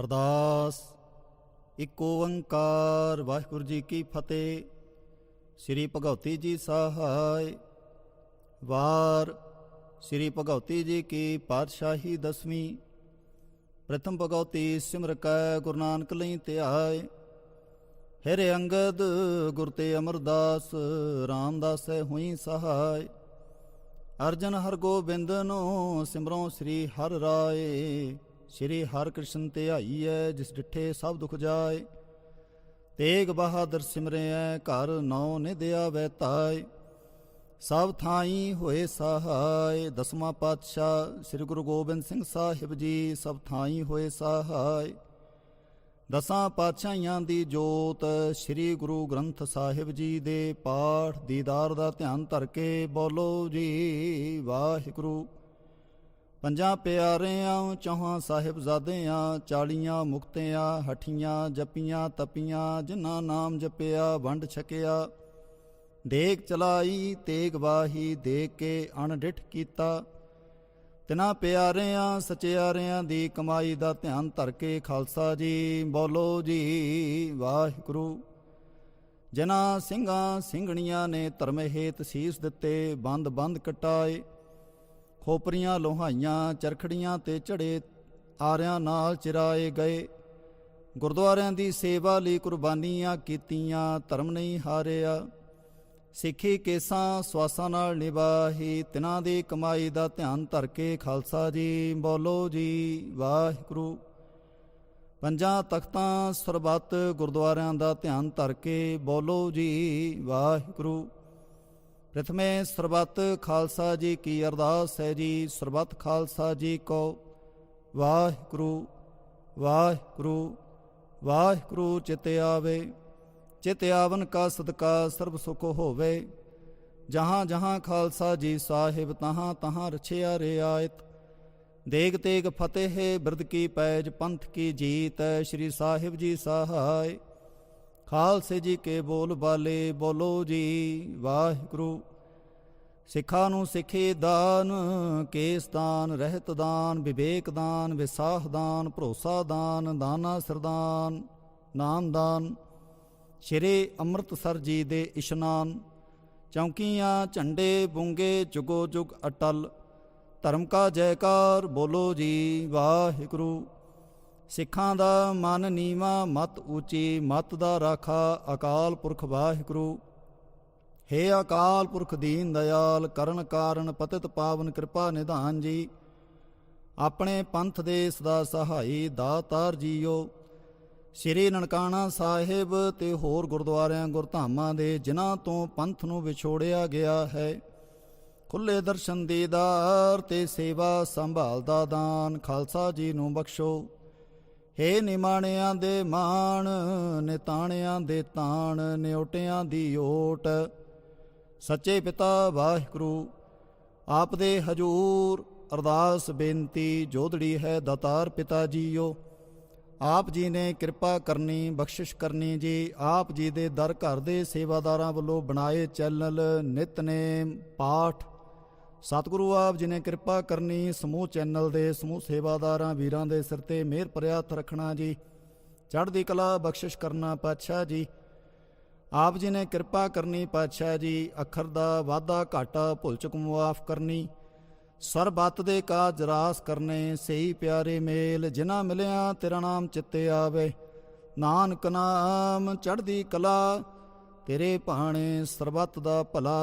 ਅਰਦਾਸ ਇੱਕ ਓੰਕਾਰ, ਵਾਹਿਗੁਰੂ ਜੀ ਕੀ ਫਤਿਹ। ਸ੍ਰੀ ਭਗਉਤੀ ਜੀ ਸਹਾਇ। ਵਾਰ, ਸ੍ਰੀ ਭਗਉਤੀ ਜੀ ਕੀ ਪਾਤਸ਼ਾਹੀ ਦਸਵੀਂ। ਪ੍ਰਥਮ ਭਗਉਤੀ ਸਿਮਰ ਕੈ, ਗੁਰੂ ਨਾਨਕ ਲਈ ਧਿਆਏ। ਹਰੇ ਅੰਗਦ, ਗੁਰ ਤੇ ਅਮਰਦਾਸ, ਰਾਮਦਾਸੈ ਹੋਈ ਸਹਾਇ। ਅਰਜਨ ਹਰ ਗੋਬਿੰਦ ਨੂੰ ਸਿਮਰੋ ਸ੍ਰੀ ਹਰ ਰਾਏ। ਸ੍ਰੀ ਹਰਿ ਕ੍ਰਿਸ਼ਨ ਧਿਆਈਐ ਜਿਸ ਡਿਠੇ ਸਭ ਦੁਖ ਜਾਏ। ਤੇਗ ਬਹਾਦਰ ਸਿਮਰਿਐ, ਘਰ ਨੌ ਨਿਧ ਆਵੈ ਤਾਇ ਸਭ ਥਾਈ ਹੋਏ ਸਹਾਇ ਦਸਵਾਂ ਪਾਤਸ਼ਾਹ ਸ੍ਰੀ ਗੁਰੂ ਗੋਬਿੰਦ ਸਿੰਘ ਸਾਹਿਬ ਜੀ, ਸਭ ਥਾਈ ਹੋਏ ਸਹਾਇ ਦਸਾਂ ਪਾਤਸ਼ਾਹਾਂ ਦੀ ਜੋਤ ਸ੍ਰੀ ਗੁਰੂ ਗ੍ਰੰਥ ਸਾਹਿਬ ਜੀ ਦੇ ਪਾਠ ਦੀਦਾਰ ਦਾ ਧਿਆਨ ਧਰ ਕੇ ਬੋਲੋ ਜੀ, ਵਾਹਿਗੁਰੂ। ਪੰਜਾਂ ਪਿਆਰਿਆਂ ਚੌਹਾਂ ਸਾਹਿਬਜ਼ਾਦਿਆਂ, ਚਾਲੀਆਂ ਮੁਕਤਿਆਂ, ਹਠੀਆਂ ਜਪੀਆਂ, ਤਪੀਆਂ, ਜਿਨ੍ਹਾਂ ਨਾਮ ਜਪਿਆ, ਵੰਡ ਛਕਿਆ। ਦੇਗ ਚਲਾਈ, ਤੇਗ ਵਾਹੀ ਦੇ ਕੇ ਅਣਡਿਠ ਕੀਤਾ। ਤਿਨਾ ਪਿਆਰਿਆਂ, ਸਚਿਆਰਿਆਂ ਦੀ ਕਮਾਈ ਦਾ ਧਿਆਨ ਧਰ ਕੇ ਖਾਲਸਾ ਜੀ, ਬੋਲੋ ਜੀ, ਵਾਹਿਗੁਰੂ। ਜਿਨ੍ਹਾਂ ਸਿੰਘਾਂ ਸਿੰਘਣੀਆਂ ਨੇ ਧਰਮ ਹੇਤ ਸੀਸ ਦਿੱਤੇ ਬੰਦ ਬੰਦ ਕਟਾਏ। ਖੋਪਰੀਆਂ ਲੋਹਾਈਆਂ, ਚਰਖੜੀਆਂ ਤੇ ਝੜੇ ਆਰਿਆਂ ਨਾਲ ਚਿਰਾਏ ਗਏ। ਗੁਰਦੁਆਰਿਆਂ ਦੀ ਸੇਵਾ ਲਈ ਕੁਰਬਾਨੀਆਂ ਕੀਤੀਆਂ, ਧਰਮ ਨਹੀਂ ਹਾਰਿਆ। ਸਿੱਖੀ ਕੇਸਾਂ ਸਵਾਸਾਂ ਨਾਲ ਨਿਭਾਹੀ, ਤਿਨਾਂ ਦੀ ਕਮਾਈ ਦਾ ਧਿਆਨ ਧਰ ਕੇ ਖਾਲਸਾ ਜੀ, ਬੋਲੋ ਜੀ, ਵਾਹਿਗੁਰੂ। ਪੰਜਾਂ ਤਖਤਾਂ ਸਰਬੱਤ ਗੁਰਦੁਆਰਿਆਂ ਦਾ ਧਿਆਨ ਧਰ ਕੇ ਬੋਲੋ ਜੀ, ਵਾਹਿਗੁਰੂ। ਪ੍ਰਥਮੇ ਸਰਬੱਤ ਖਾਲਸਾ ਜੀ ਕੀ ਅਰਦਾਸ ਹੈ ਜੀ। ਸਰਬੱਤ ਖਾਲਸਾ ਜੀ ਕੋ ਵਾਹਿਗੁਰੂ ਵਾਹਿਗੁਰੂ ਵਾਹਿਗੁਰੂ ਚਿਤ ਆਵੇ। ਚਿਤ ਆਵਨ ਕਾ ਸਦਕਾ ਸਰਬ ਸੁਖ ਹੋਵੇ। ਜਹਾਂ ਜਹਾਂ ਖਾਲਸਾ ਜੀ ਸਾਹਿਬ, ਤਹਾਂ ਤਹਾਂ ਰਛਿਆ ਰਿਆਇਤ ਦੇਗ ਤੇਗ ਫਤਿਹ ਬਿਰਦ ਕੀ ਪੈਜ, ਪੰਥ ਕੀ ਜੀਤ ਸ਼੍ਰੀ ਸਾਹਿਬ ਜੀ ਸਹਾਇ। ਖਾਲਸੇ ਜੀ ਕੇ ਬੋਲ ਬਾਲੇ ਬੋਲੋ ਜੀ, ਵਾਹਿਗੁਰੂ। ਸਿੱਖਾਂ ਨੂੰ ਸਿੱਖੇ ਦਾਨ, ਕੇਸ ਦਾਨ, ਰਹਿਤ ਦਾਨ, ਵਿਵੇਕ ਦਾਨ ਵਿਸਾਖ ਦਾਨ, ਭਰੋਸਾ ਦਾਨ, ਦਾਨਾ ਸਰਦਾਨ, ਨਾਮ ਦਾਨ। ਸ਼੍ਰੀ ਅੰਮ੍ਰਿਤਸਰ ਜੀ ਦੇ ਇਸ਼ਨਾਨ। ਚੌਂਕੀਆਂ, ਝੰਡੇ, ਬੁੰਗੇ, ਜੁਗੋ ਜੁਗ ਅਟਲ। ਧਰਮ ਕਾ ਜੈਕਾਰ, ਬੋਲੋ ਜੀ, ਵਾਹਿਗੁਰੂ। ਸਿੱਖਾਂ ਦਾ ਮਨ ਨੀਵਾ, ਮਤ ਉੱਚੀ, ਮਤ ਦਾ ਰਾਖਾ, ਅਕਾਲ ਪੁਰਖ ਵਾਹਿਗੁਰੂ। ਹੇ ਅਕਾਲ ਪੁਰਖ ਦੀਨ ਦਇਆਲ, ਕਰਨ ਕਾਰਨ ਪਤਿਤ ਪਾਵਨ ਕਿਰਪਾ ਨਿਧਾਨ ਜੀ। ਆਪਣੇ ਪੰਥ ਦੇ ਸਦਾ ਸਹਾਈ ਦਾਤਾਰ ਜੀਓ। ਸ੍ਰੀ ਨਨਕਾਣਾ ਸਾਹਿਬ ਤੇ ਹੋਰ ਗੁਰਦੁਆਰਿਆਂ, ਗੁਰਧਾਮਾਂ ਦੇ ਜਿਨ੍ਹਾਂ ਤੋਂ ਪੰਥ ਨੂੰ ਵਿਛੋੜਿਆ ਗਿਆ ਹੈ, ਖੁੱਲੇ ਦਰਸ਼ਨ ਦੀਦਾਰ ਤੇ ਸੇਵਾ ਸੰਭਾਲ ਦਾ ਦਾਨ ਖਾਲਸਾ ਜੀ ਨੂੰ ਬਖਸ਼ੋ। ਹੇ ਨਿਮਾਣਿਆਂ ਦੇ ਮਾਣ, ਨਿਤਾਣਿਆਂ ਦੇ ਤਾਣ, ਨਿਉਟਿਆਂ ਦੀ ਓਟ। ਸੱਚੇ ਪਿਤਾ ਵਾਹਿਗੁਰੂ ਆਪ ਦੇ ਹਜੂਰ ਅਰਦਾਸ ਬੇਨਤੀ ਜੋਧੜੀ ਹੈ ਦਾਤਾਰ ਪਿਤਾ ਜੀਓ। ਆਪ ਜੀ ਨੇ ਕਿਰਪਾ ਕਰਨੀ, ਬਖਸ਼ਿਸ਼ ਕਰਨੀ ਜੀ। ਆਪ ਜੀ ਦੇ ਦਰ ਘਰ ਦੇ ਸੇਵਾਦਾਰਾਂ ਵੱਲੋਂ ਬਣਾਏ ਚੈਨਲ ਨਿਤਨੇਮ ਪਾਠ ਸਤਿਗੁਰੂ ਆਪ ਜੀ ਨੇ ਕਿਰਪਾ ਕਰਨੀ, ਸਮੂਹ ਚੈਨਲ ਦੇ, ਸਮੂਹ ਸੇਵਾਦਾਰਾਂ, ਵੀਰਾਂ ਦੇ ਸਿਰ ਤੇ ਮਿਹਰ ਭਰਿਆ ਹੱਥ ਰੱਖਣਾ ਜੀ। ਚੜ੍ਹਦੀ ਕਲਾ ਬਖਸ਼ਿਸ਼ ਕਰਨਾ ਪਾਤਸ਼ਾਹ ਜੀ। ਆਪ ਜੀ ਨੇ ਕਿਰਪਾ ਕਰਨੀ ਪਾਤਸ਼ਾਹ ਜੀ, ਅੱਖਰ ਦਾ ਵਾਧਾ ਘਾਟਾ ਭੁੱਲ ਚੁੱਕ ਮੁਆਫ ਕਰਨੀ। ਸਰਬੱਤ ਦੇ ਕਾਜ ਰਾਸ ਕਰਨੇ, ਸਹੀ ਪਿਆਰੇ ਮੇਲ, ਜਿਨ੍ਹਾਂ ਮਿਲਿਆ ਤੇਰਾ ਨਾਮ ਚਿੱਤੇ ਆਵੇ। ਨਾਨਕ ਨਾਮ ਚੜ੍ਹਦੀ ਕਲਾ, ਤੇਰੇ ਭਾਣੇ ਸਰਬੱਤ ਦਾ ਭਲਾ।